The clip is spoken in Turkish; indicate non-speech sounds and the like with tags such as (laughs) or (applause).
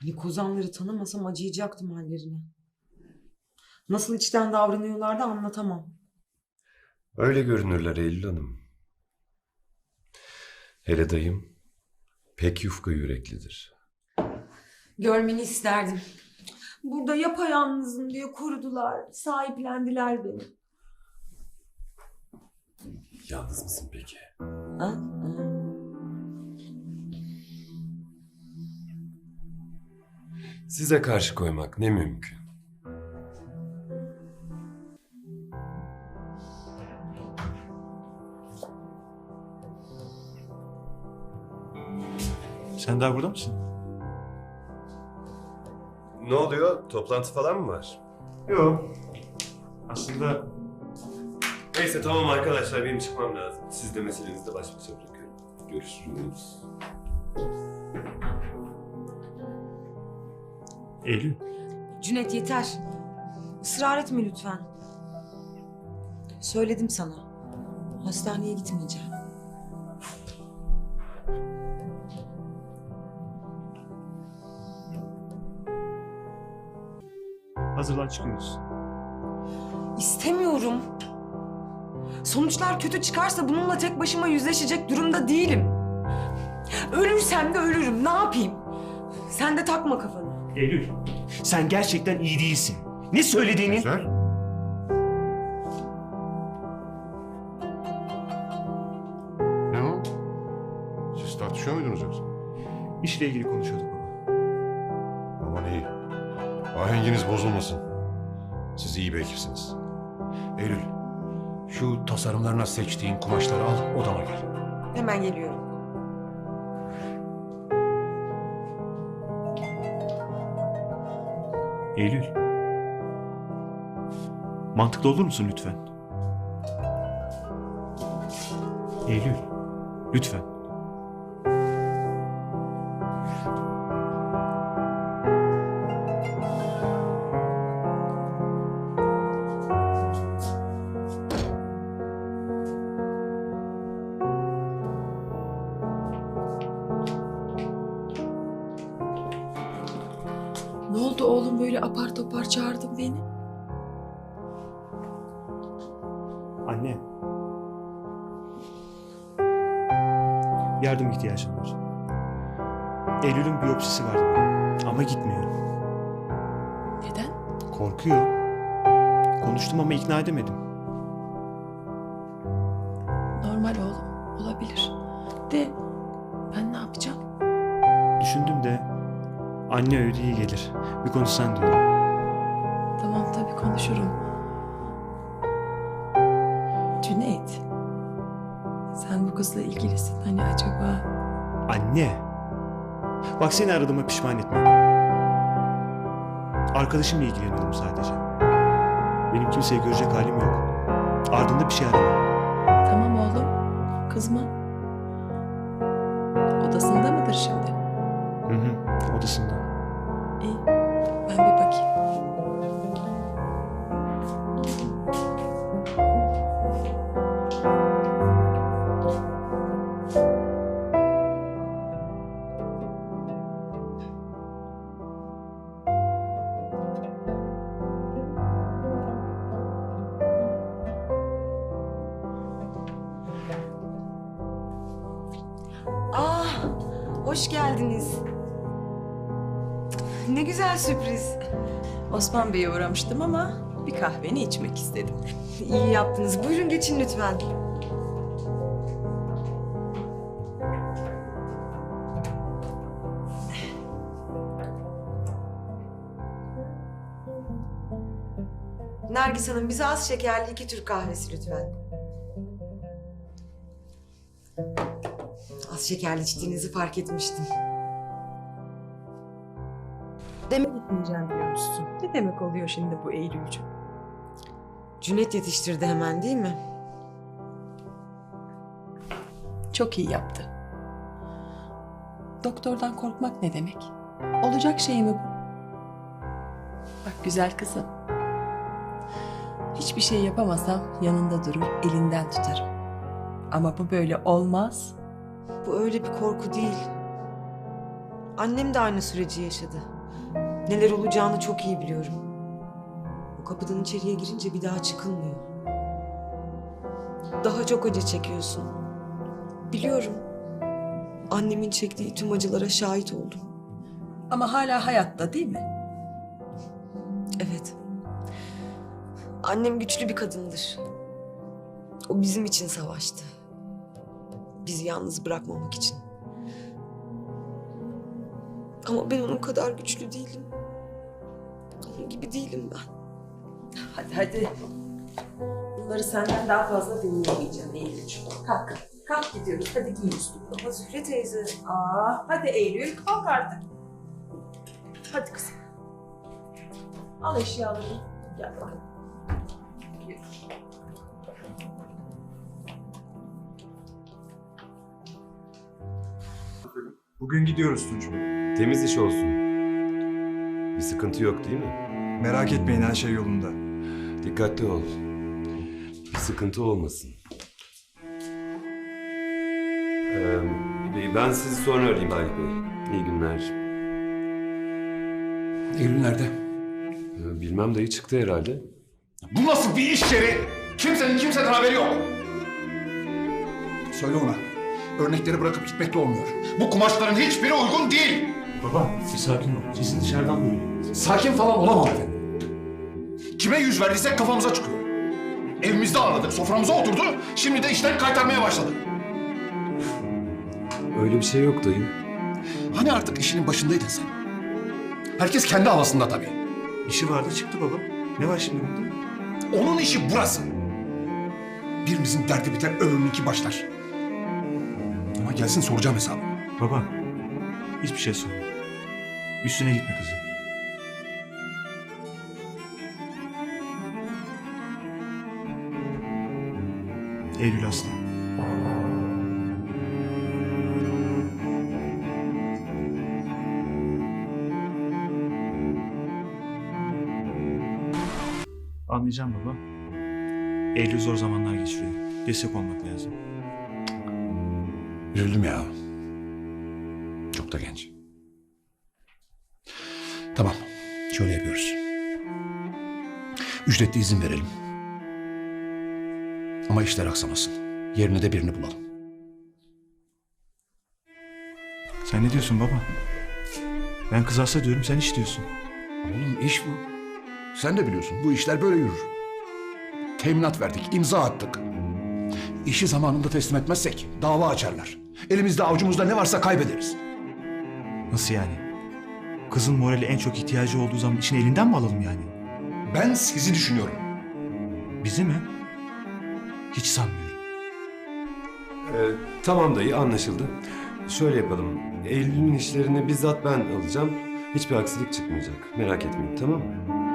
Hani kozanları tanımasam acıyacaktım hallerine. Nasıl içten davranıyorlar da anlatamam. Öyle görünürler Eylül Hanım. Hele dayım pek yufka yüreklidir. Görmeni isterdim. Burada yapayalnızım diye korudular, sahiplendiler beni. Yalnız mısın peki? Ha? Size karşı koymak ne mümkün. Sen daha burada mısın? Ne oluyor? Toplantı falan mı var? Yok. Aslında Neyse tamam arkadaşlar benim çıkmam lazım. Siz de meselenizde baş başa bırakıyorum. Görüşürüz. Eylül. Cüneyt yeter. Israr etme lütfen. Söyledim sana. Hastaneye gitmeyeceğim. Hazırlan çıkıyoruz. İstemiyorum. Sonuçlar kötü çıkarsa bununla tek başıma yüzleşecek durumda değilim. Ölürsem de ölürüm. Ne yapayım? Sen de takma kafanı. Eylül. Sen gerçekten iyi değilsin. Ne söylediğinin... Güzel. Ne o? Siz tartışıyor muydunuz yoksa? İşle ilgili konuşuyorduk baba. Aman iyi. Ahenginiz bozulmasın. Siz iyi bir ekipsiniz. Eylül, şu tasarımlarına seçtiğin kumaşları al, odama gel. Hemen geliyorum. Eylül. Mantıklı olur musun lütfen? Eylül. Lütfen. Ne oldu oğlum böyle apar topar çağırdın beni? Anne. Yardım ihtiyacım var. Eylül'ün biyopsisi vardı. Ama gitmiyor. Neden? Korkuyor. Konuştum ama ikna edemedim. Normal oğlum. Olabilir. De anne öyle iyi gelir. Bir konuşsan diyorum. Tamam tabii konuşurum. Cüneyt. Sen bu kızla ilgilisin hani acaba? Anne. Bak seni aradığıma pişman etme. Arkadaşımla ilgileniyorum sadece. Benim kimseyi görecek halim yok. Ardında bir şey arama. Tamam oğlum. Kızma. Odasında mıdır şimdi? Hı hı, odasında. İyi. Ben bir bakayım. Ah, hoş geldiniz. Ne güzel sürpriz. Osman Bey'e uğramıştım ama bir kahveni içmek istedim. (laughs) İyi yaptınız. Buyurun geçin lütfen. Nergis Hanım bize az şekerli iki Türk kahvesi lütfen. Az şekerli içtiğinizi fark etmiştim. Demek gitmeyeceğim diyormuşsun. Ne demek oluyor şimdi bu Eylülcüm? Cüneyt yetiştirdi hemen değil mi? Çok iyi yaptı. Doktordan korkmak ne demek? Olacak şey mi bu? Bak güzel kızım. Hiçbir şey yapamasam yanında durur, elinden tutarım. Ama bu böyle olmaz. Bu öyle bir korku değil. Annem de aynı süreci yaşadı. Neler olacağını çok iyi biliyorum. O kapıdan içeriye girince bir daha çıkılmıyor. Daha çok acı çekiyorsun. Biliyorum. Annemin çektiği tüm acılara şahit oldum. Ama hala hayatta değil mi? Evet. Annem güçlü bir kadındır. O bizim için savaştı. Bizi yalnız bırakmamak için. Ama ben onun kadar güçlü değilim. Onun gibi değilim ben. Hadi hadi. Bunları senden daha fazla dinleyemeyeceğim Eylül'cüğüm. Kalk. Kalk gidiyoruz. Hadi giyin üstünü. Ama Zühre teyze. Aa, hadi Eylül kalk artık. Hadi kızım. Al eşyalarını. Gel bakalım. Yürü. Bugün gidiyoruz Tunç Bey. Temiz iş olsun. Sıkıntı yok değil mi? Merak etmeyin her şey yolunda. Dikkatli ol. Bir sıkıntı olmasın. Ee, ben sizi sonra arayayım Haluk Bey. İyi günler. Eylül nerede? Ee, bilmem dayı çıktı herhalde. Bu nasıl bir iş yeri? Kimsenin kimseden haberi yok. Söyle ona. Örnekleri bırakıp gitmekle olmuyor. Bu kumaşların hiçbiri uygun değil. Baba bir sakin ol. Sesini dışarıdan duyuyor. Sakin falan olamam efendim. Kime yüz verdiysek kafamıza çıkıyor. Evimizde ağırladık, soframıza oturdu. Şimdi de işten kaytarmaya başladı. Öyle bir şey yok dayı. Hani artık işinin başındaydın sen? Herkes kendi havasında tabii. İşi vardı çıktı baba. Ne var şimdi bunda? Onun işi burası. Birimizin derdi biter, öbürününki başlar. Ama gelsin soracağım hesabı. Baba hiçbir şey sorma. Üstüne gitme kızım. Eylül hasta. Anlayacağım baba. Eylül zor zamanlar geçiriyor. Destek olmak lazım. Üzüldüm ya. Çok da genç. Tamam. Şöyle yapıyoruz. Ücretli izin verelim. Ama işler aksamasın. Yerine de birini bulalım. Sen ne diyorsun baba? Ben kız hasta diyorum sen iş diyorsun. Oğlum iş bu. Sen de biliyorsun bu işler böyle yürür. Teminat verdik, imza attık. İşi zamanında teslim etmezsek dava açarlar. Elimizde avucumuzda ne varsa kaybederiz. Nasıl yani? Kızın morali en çok ihtiyacı olduğu zaman işini elinden mi alalım yani? Ben sizi düşünüyorum. Bizi mi? Hiç sanmıyorum. Ee, tamam dayı anlaşıldı. Şöyle yapalım. Eylül'ün işlerini bizzat ben alacağım. Hiçbir aksilik çıkmayacak. Merak etmeyin tamam mı?